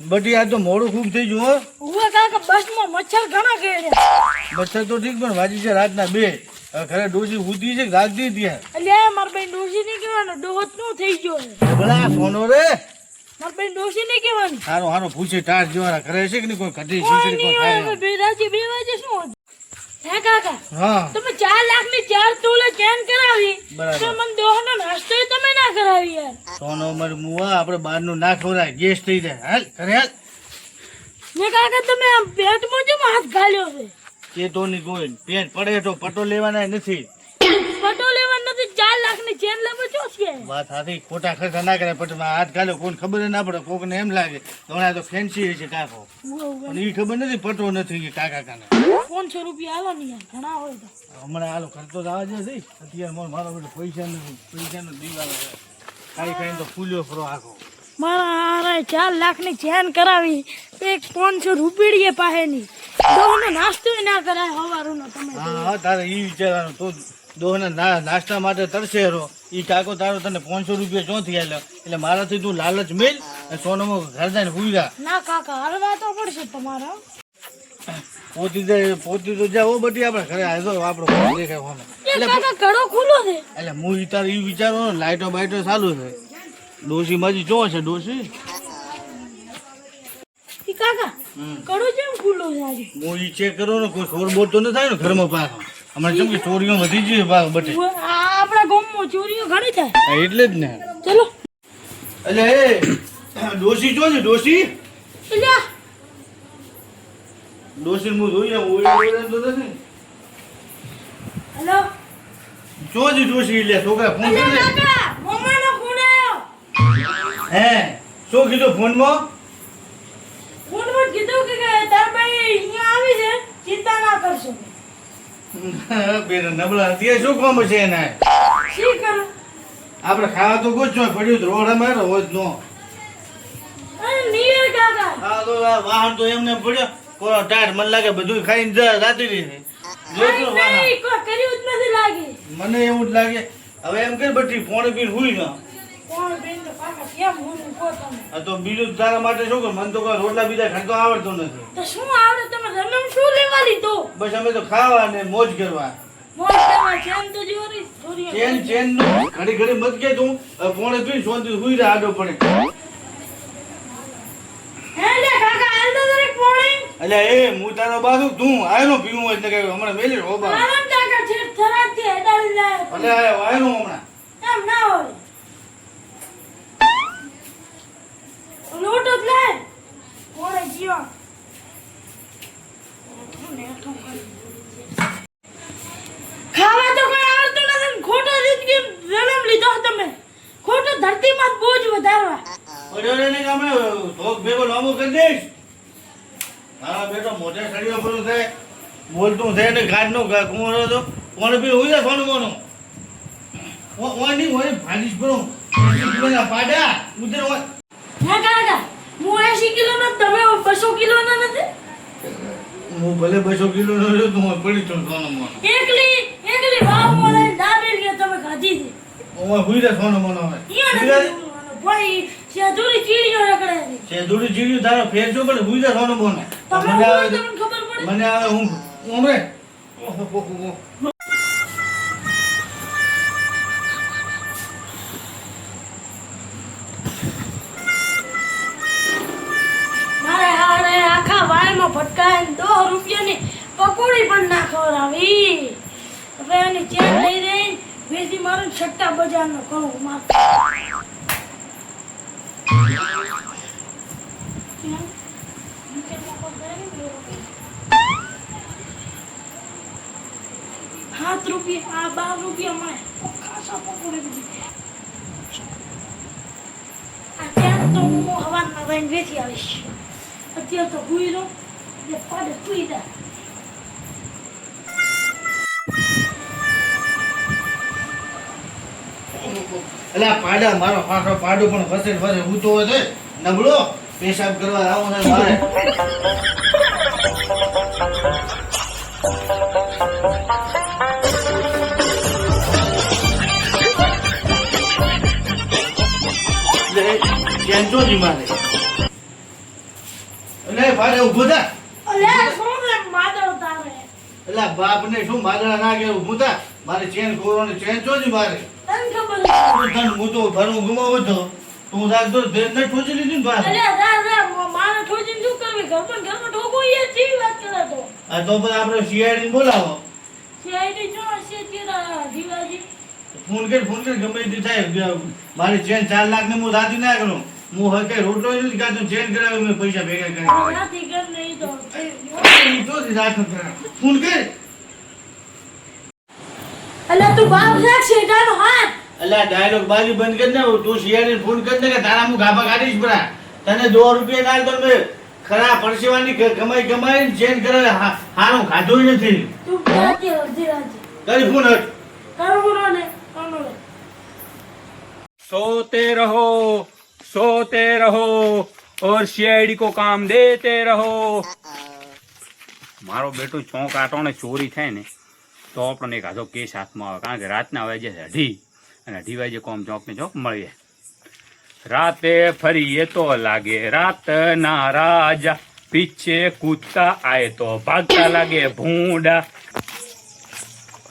બટી આ તો મોડું ખૂબ થઈ ગયું હો. ઉવે કાકા બસમાં મચ્છર ઘણા કેડ્યા મચ્છર તો ઠીક પણ વાજી છે રાતના બે. ખરે ડોસી ઉધી છે કે રાખતી ત્યાં એટલે મારા બેન ડોસી નહીં કહેવાનો ડોહત નો થઈ ગયો છે. ભલા ફોનો રે. મારા બેન ડોસી નહીં કહેવાની હારો હારો પૂછે ટાર જેવાના કરે છે કે નહીં કોઈ ઘટી કોઈ કોઈ ખાય હવે બે રાજી બે વાગે શું? હે કાકા હા. તમે ચાર લાખની ચાર તોલે ચેન કરાવી. તો મને દોહનો નાસ્તો તમે ના કરાવી યાર. સોનો મર મુવા આપણે બહારનું ના ખવડાય ગેસ થઈ જાય. હાલ કરે હાલ. ને કાકા તમે આમ પેટમાં જેમ હાથ ઘાલ્યો છે? તો નહીં કોઈ પેટ પડે તો પટો લેવાના નથી. પટો લેવા ચાર લાખની ચેન લેવો છો છે? વાત હાથી ખોટા ખર્ચા ના કરે પછી હાથ ગાલ્યો કોઈને ખબર ના પડે કોકને એમ લાગે હમણાં તો ફેન્સી છે કાકો. પણ એ ખબર નથી પટો નથી કે કાકા કાને. પાંચસો રૂપિયા આલો ને ઘણા હોય તો. હમણાં આલો ખર્ચો તો આવે અત્યારે મારો મારો બેટો પૈસા નથી પૈસાનો દીવાલ હવે ખાઈ ખાઈને તો ફૂલ્યો ફરો આખો. મારા હારાએ ચાર લાખની ચેન કરાવી એક પાંચસો રૂપિયે પાસે ની નાસ્તો ના કરાય હવારું તમે હા હા તારે એ વિચારવાનું તો દોહને નાસ્તા માટે તરસે હેરો એ કાકો તારો તને પાંચસો રૂપિયા ચોથી આલ્યો. એટલે મારાથી તું લાલચ મેલ અને સોનામાં ઘર જાય હુઈ જા. ના કાકા હરવા તો પડશે તમારા. પોતી દે પોતી તો જાઓ બધી આપણે ઘરે આવ્યો આપણો ફોન દેખાય ફોન એ કાકા ઘડો ખુલ્લો છે. એટલે હું વિચાર ઈ વિચારો લાઈટો બાઈટો ચાલુ છે. ડોસી માજી જો છે ડોસી કાકા કડો જેમ ખુલ્લો છે હું ઈ ચેક કરો ને કોઈ બોર તો ન થાય ને ઘરમાં પાછો. હમણાં જેમ કે ચોરીઓ વધી ગઈ છે બટે? આપણા ગામમાં ચોરીઓ ઘણી થાય. એટલે જ ને. ચલો. એટલે એ ડોસી જો ને ડોસી એટલે ડોસી હું જોઈએ ઓય ઓય તો નથી. હેલો. છે ડોસી એટલે છોકરા ફોન કરી દે કાકા મમ્માનો ફોન આવ્યો હે શું કીધું ફોનમાં? ફોનમાં કીધું કે તાર ભાઈ અહીંયા આવી છે ચિંતા ના કરશો. બેટા નબળા અત્યારે શું કામ છે એના. શી કરો? આપણે ખાવા તો ગોચો પડ્યું રોડ અમારે હોય નો. આ તો વાહન તો એમને પડ્યો. કોઈ ટાયર મને લાગે બધું ખાઈને જ જાતી રહી કોઈ મને એવું જ લાગે. હવે એમ કે બધી ફોન બી હુઈ ન તો તો બીજું તારા માટે શું કે મને તો કોઈ રોટલા બીજા ખાતો આવડતો નથી. તો શું આવડે? તમે રમમ શું લેવા લીધો બસ અમે તો ખાવા ને મોજ કરવા. મોજ કરવા ચેન તો ચેન ચેનનું ઘડી ઘડી મત કે તું ફોને પી સોનથી હુઈ રહે આડો પડે. તો પોણી. એટલે એ હું તારો બાજુ તું આયનો પીવું એટલે કે હમણાં મેલી રોબા આરામ કાકા છે એટલે આયનો હમણાં. એમ ના હોય. જ લે. કોણે જીવા ખાવા તો કોઈ આવડતું નથી ખોટો રીત જન્મ લીધો તમે. ખોટો ધરતીમાં બોજ વધારવા. પડ્યો ને કે ધોક ભેગો લાંબો કરી દઈશ. મારા બેટો મોઢે સળિયો પેલું થાય બોલતું થાય ને ગાડનો કુંવરો તો. કોણ પી હોય ને કોણ કોનું હોય ભાગીશ પેલું પાડ્યા પાડા ઉધર હોય હે કાકા હું એસી કિલો નો તમે બસો કિલો નો નથી? હું ભલે બસો કિલો નો રહ્યો તો હું પડી છું સોનો મોનો. એકલી એકલી વાવ મળે દાબેલી કે તમે ખાધી છે. હું હુઈ રે સોનો મોનો હવે. ભાઈ રખડે છે. તારો ફેર રે સોનો આવે તમને ખબર પડે? મને આવે હું ઓહો, ને દો રૂપિયાની પકોડી પણ ના ખવડાવી. હવે એની ચેન લઈ રહી. વેચી મારું છઠ્ઠા બજારનો કરું માર સાત રૂપિયા, આ બાર રૂપિયા મળે ખાસા પકોડી બધી ચેન તો હું હવાના રહીને વેચી આવીશ. અત્યારે તો હુઈ રહો. એટલે પાડે સુઈ જા એટલે પાડા, મારો પાછો પાડો પણ ફસે ફસે ઊંચો હોય નબળો પેશાબ કરવા આવો ને મારે. એટલે ચેન મારે એ ભારે ઊભો થા અલે શું રે માદળ તારે એટલે બાપને શું માદરા ના કેવું હું તા મારે ચેન ખોરવાની ચેન ચોજી મારે? તને ખબર છે? તું હું તો ભરું ગુમાવો તો તું રાખતો ભેદ ને ઠોચી લીધી ને પાસે અલે રા રા મ- મારે ઠોચીને શું કરવી? ઘરમાં ઘર ઘરમાં ઠોકો એ જેવી વાત કરે તો. આ તો પણ આપણે સીઆઈડી બોલાવો. સીઆઈડી જો છે તેરા દીવાજી ફોન કર ફોન કર ગમે તે થાય. મારી ચેન ચાર લાખ ને હું રાતી ના કરું. તને દો રૂપિયા ના ખરા પરસેવાની કમાઈ કમાઈ ચેન કરે હારું ખાધું નથી. તું રહો. सोते रहो और सीआईडी को काम देते રહો મારો બેટો ચોંક આટોને ચોરી થાય ને તો આપણને એક આધો કેસ હાથમાં આવે કારણ કે રાતના વાગે છે અઢી અને અઢી વાગે કોમ ચોક ને ચોક મળીએ રાતે ફરીએ તો લાગે રાત ના રાજા પીછે કૂદતા આય તો ભાગતા લાગે ભૂંડા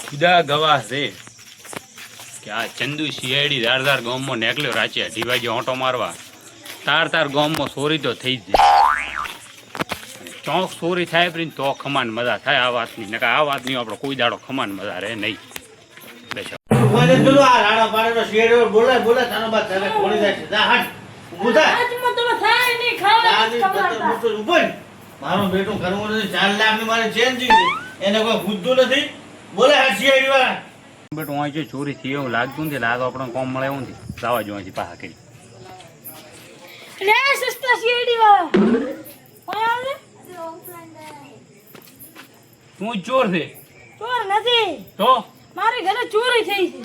ખુદા ગવાહ છે કે આ ચંદુ શિયાળી ધારધાર ગામમાં નીકળ્યો રાચે અઢી વાગે ઓટો મારવા. તાર તાર ગામમાં ચોરી તો થઈ જ જાય. ચોંક ચોરી થાય પ્રિન તો ખમાન મજા થાય આ વાતની. નકર આ વાતની આપણો કોઈ દાડો ખમાન મજા રહે નહીં. મારો બેટો ઘરમાં નથી ચાર લાખની મારે ચેન જીવી એને કોઈ પૂછતું નથી? બોલે હાથીયાળી વાળા બેટું જે ચોરી થઈ એવું લાગતું નથી આ આપણને કોમ મળે એવું નથી. જવા જોવા છે પાહા કરી. રે સસ્તા સીઆઈડી વાળા. તું ચોર છે. ચોર નથી. તો? મારે ઘરે ચોરી થઈ છે.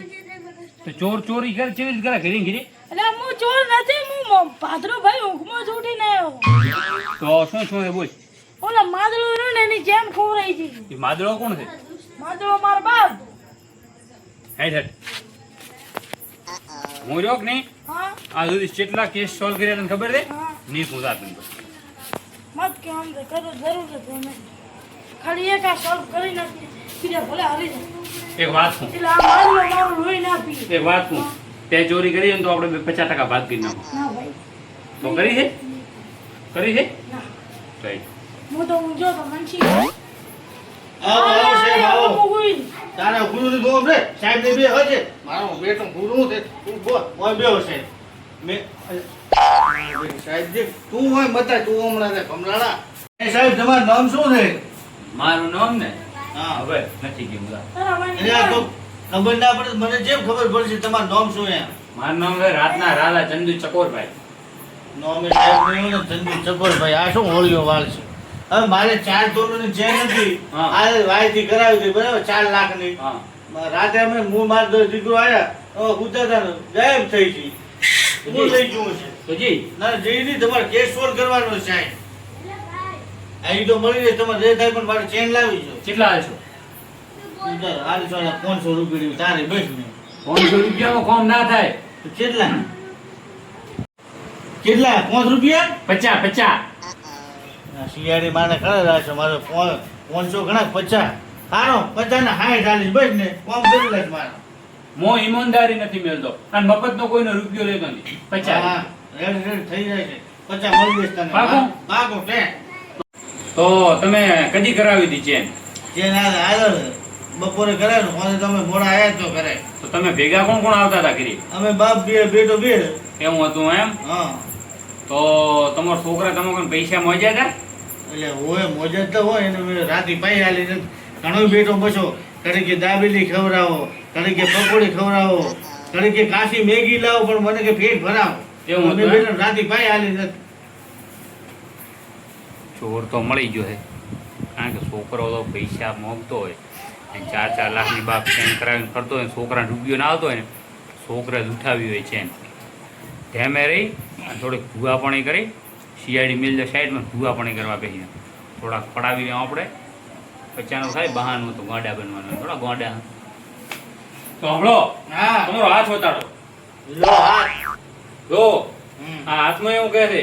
તો ચોર ચોરી કરે કેવી રીતે કરે? ઘરે ઘરે? એટલે હું ચોર નથી હું ભાદરો ભાઈ ઊંઘમાં જ ઉઠીને આવ્યો. તો શું શું એ બોલ. ઓલા માદળો રહ્યું ને એની જેમ ખોરાઈ છે. માદળો કોણ છે? માદળો મારો બાપ. હેઠ હેઠ હું રહ્યો કે નહીં હા આ સુધી કેટલા કેસ સોલ્વ કર્યા તને ખબર છે હા ની પૂછા તું મત કે આમ તો કરો જરૂર જ તમે ખાલી એક આ સોલ્વ કરી નાખી બીજા ભલે હારી જાય એક વાત શું એટલે આ માદળો મારું લોહી ના પી એક વાત શું તે ચોરી કરી હોય ને તો આપણે બે પચાસ ટકા ભાગ કરી નાખો ના ભાઈ તો કરી છે કરી છે ના કઈ હું તો ઊંઝો તો મનસી આવો આવો સાહેબ આવો તારે ગુરુ ની રે સાહેબ ને બે હજે મારો બેટો ગુરુ છે તું બોલ ઓય બે હશે મે સાહેબ જે તું હોય બતા તું હમણાં રે કમરાળા એ સાહેબ તમારું નામ શું છે? મારું નામ ને? હા. હવે નથી તો ખબર ના પડે મને જેમ ખબર પડશે તમારું નામ શું એમ મારું નામ છે રાતના રાલા ચંદુ ચકોરભાઈ. નામે સાહેબ ને ચંદુ ચકોરભાઈ. આ શું હોળીઓ વાળ છે? હવે મારે ચાર તોલોની ચેન હતી. આ વાયથી કરાવી હતી બરાબર? ચાર લાખની રાતે અમે હું માર દો દીકરો આવ્યા હવે ઉતારતા ગાયબ થઈ ગઈ. હું લઈ ગયું છે. જી. ના જઈ નહીં તમારે કેસ સોલ્વ કરવાનો છે અહીં તો મળી જાય તમારે જે થાય પણ મારે ચેન લાવી છે. કેટલા હાલી સોળા પાંચસો રૂપિયા તારે બેસ ને. પાંચસો રૂપિયામાં કોમ ના થાય. કેટલા? કેટલા? પાંચ રૂપિયા? પચાસ પચાસ. શિયાળી માને ખરા રાખશે મારે પો- પાંચસો ઘણા પચાસ. સારો પચાસ ને હાય ચાલીસ બસ ને કોમ કરી લે મારે. મો ઈમાનદારી નથી મેળતો. અને મફતનો કોઈનો રૂપિયો લેતો નથી પચાસ. હા રેડ રેડ થઈ જાય છે. પચાસ મળી જશે તને. પાકું? પાકું કે તો તમે કદી કરાવી હતી ચેન? આગળ ના આવ્યો ને, બપોરે મને તમે મોડા આયા તો કરે તો તમે ભેગા કોણ કોણ આવતા હતા કરી અમે બાપ બે બેટો બે. એવું હતું એમ? હા. તો તમારા છોકરા તમે કોઈ પૈસા મોજ્યા હતા? એટલે હોય મોજત તો હોય એને રાતે પાઈ આલી છે ઘણો બેટો બસો. ઘડી કે દાબેલી ખવડાવો ઘડી કે પકોડી ખવડાવો ઘડી કે કાશી મેગી લાવો પણ મને કે પેટ ભરાવો. એવું બેટો રાતે પાઈ આલી છે ચોર તો મળી ગયો હે. કારણ કે છોકરો તો પૈસા મોગતો હોય. અને ચાર ચાર લાખની બાપ ચેન કરાવીને ફરતો હોય છોકરા રૂપિયો ના આવતો હોય ને છોકરા જ ઉઠાવી હોય ચેન ધેમે રહી અને થોડીક ભૂવાપણી કરી. શિયાળી મિલ સાઈડમાં સાઈડમાં પાણી કરવા બેસીને. થોડાક પડાવી લેવા આપણે. પચાનું થાય બહાનું તો ગોંડા બનવાનું થોડા ગોંડા. તો હમણો હા. તમારો હાથ વતાડો. લો હાથ. જો આ હાથમાં એવું કહે છે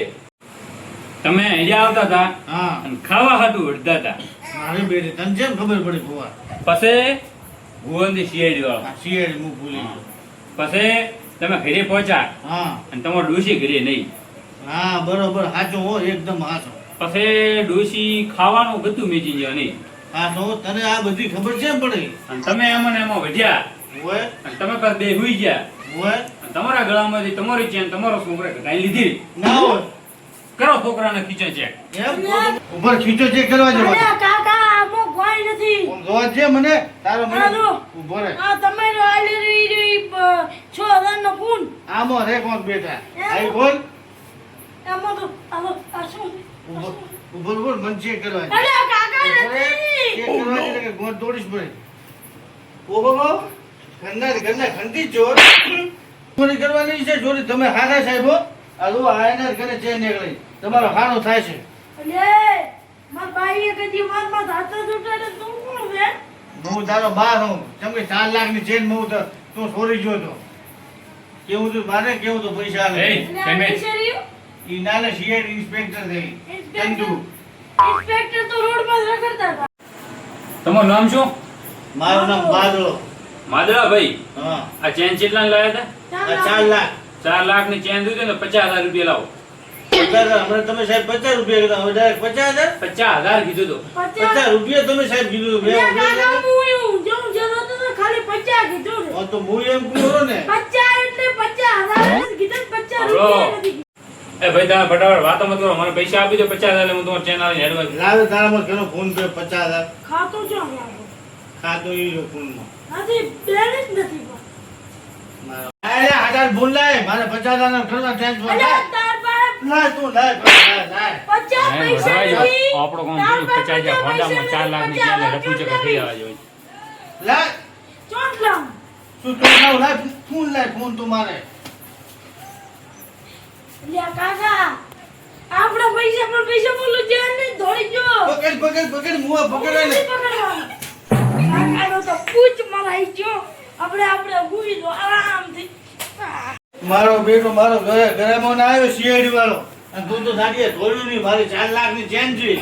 તમે અહીંયા આવતા હતા હા. અને ખાવા ખાધું અડધા હતા. મારી બેટી તને જેમ ખબર પડી ભૂવા. પછી ભુવનથી શિયાળી વાળો. શિયાળી હું ભૂલી પછી તમે ઘરે પહોંચ્યા હા. અને તમારો ડોસી ઘરે નહીં. હા બરોબર સાચો હો એકદમ હાચો. પછી ડોશી ખાવાનું બધું મેચી ગયા નહીં હાચો તને આ બધી ખબર છે પડે? તમે એમાં એમાં વધ્યા? તમે પાછા બે હુઈ ગયા? તમારા ગળામાંથી તમારી ચેન તમારો છોકરા કઢાઈ લીધી. ના હોય. કરો છોકરાને ખીચે ચેક. ઉપર ખીચો ચેક કરવા અરે જવા કાકા આમો કોઈ નથી. જોવા છે મને? તારો મને ઊભો રે આ તમે આલી રહી છો બ- છ હજાર નો ફોન આમો રે કોણ બેટા આઈ બોલ. એમાં તો આલો આ શું? ઊભો ઊભો ઊભો મન ચેક કરવા અરે કાકા નથી! ચેક કરવા દે ગોળ દોડીશ પડે ઓહો ઘરના ઘરના ખંડી ચોર. ચોરી કરવાની છે ચોરી. તમે હારા હો. આ લો આયના ઘરે ચેન નીકળી. તમારો હારો થાય છે. અલે માર બાઈએ કદી મારમાં હાથ જ તું કોણ છે હું? તારો બાર હું કેમ કે ચાર લાખની ચેન હું તો તું ચોરી ગયો તો. કેવું તું? મારે કેવું તો પૈસા તમે- બિચારીઓ? શિયર ઇન્સ્પેક્ટર થઈ. ચંદુ ઇન્સ્પેક્ટર તો રોડ પર રખડતા હતા. તમારું નામ શું? મારું નામ બાદળો માદળાભાઈ હા. આ ચેન કેટલા લાવ્યા હતા? ચાર લાખ. ચાર લાખ. ની ચેન દીધી ને પચાસ હજાર રૂપિયા લાવો. હમણાં તમે સાહેબ પચાસ રૂપિયા કીધા. હવે પચાસ હજાર? પચાસ હજાર કીધું તો પચાસ. રૂપિયા તમે સાહેબ કીધું ખાલી પચાસ કીધું તો હું એમ કહું ને? પચાસ એટલે પચાસ હજાર કીધું પચાસ રૂપિયા નથી કીધું. એ ભાઈ તમે ફટાફટ વાતો મત કરો મને પૈસા આપી દો પચાસ હજાર હું તમારો ચેન આવીને એડવાન્સ લાવે તારામાં કેનો ફોન પે પચાસ હજાર. ખાતું જો અમારું. ખાતો ઈ જો ફોનમાં નથી બેલેન્સ નથી પણ. ભૂલ લાય મારે પચાસ હજાર ના ઘરના ટેન્શન લાય તું લાય પચાસ પૈસા. આપણો કોણ પચાસ હજાર પૈસા ચાર લાખની એટલે રફુ ચક્કર થઈ આવવા જોઈએ લાય. ચોટ લાવ લાય ફોન લાય ફોન તું મારે. કાકા આપણા પૈસા પર પૈસા બોલું છે ને ધોઈ ગયો પકડ પકડ પકડ મુવા પકડ ને. કાકાનો તો પૂછ મરાઈ ગયો. આપણે આપણે દો આરામથી. મારો બેટો મારો ઘરે ઘરેમાં ના આવ્યો શિયાળી વાળો અને તું તો દાડીએ ધોળ્યું નહીં મારી ચાર લાખની ચેન જોઈ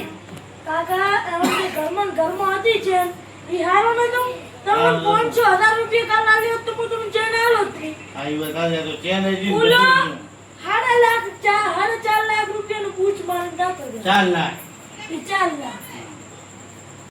કાકા જે ઘરમાં ને ઘરમાં હતી ચેન. એ હારો નતો. તમે હા. પાંચસો હજાર રૂપિયા કાલ લાગ્યો તો હું તમને ચેન આલો હતી. આ વાત તો ચેન હજી જ સાડા લાખ ચાર સાડા ચાર લાખ રૂપિયાનું પૂછ મારે ના કર્યો ચાર લાખ. ચાર લાખ.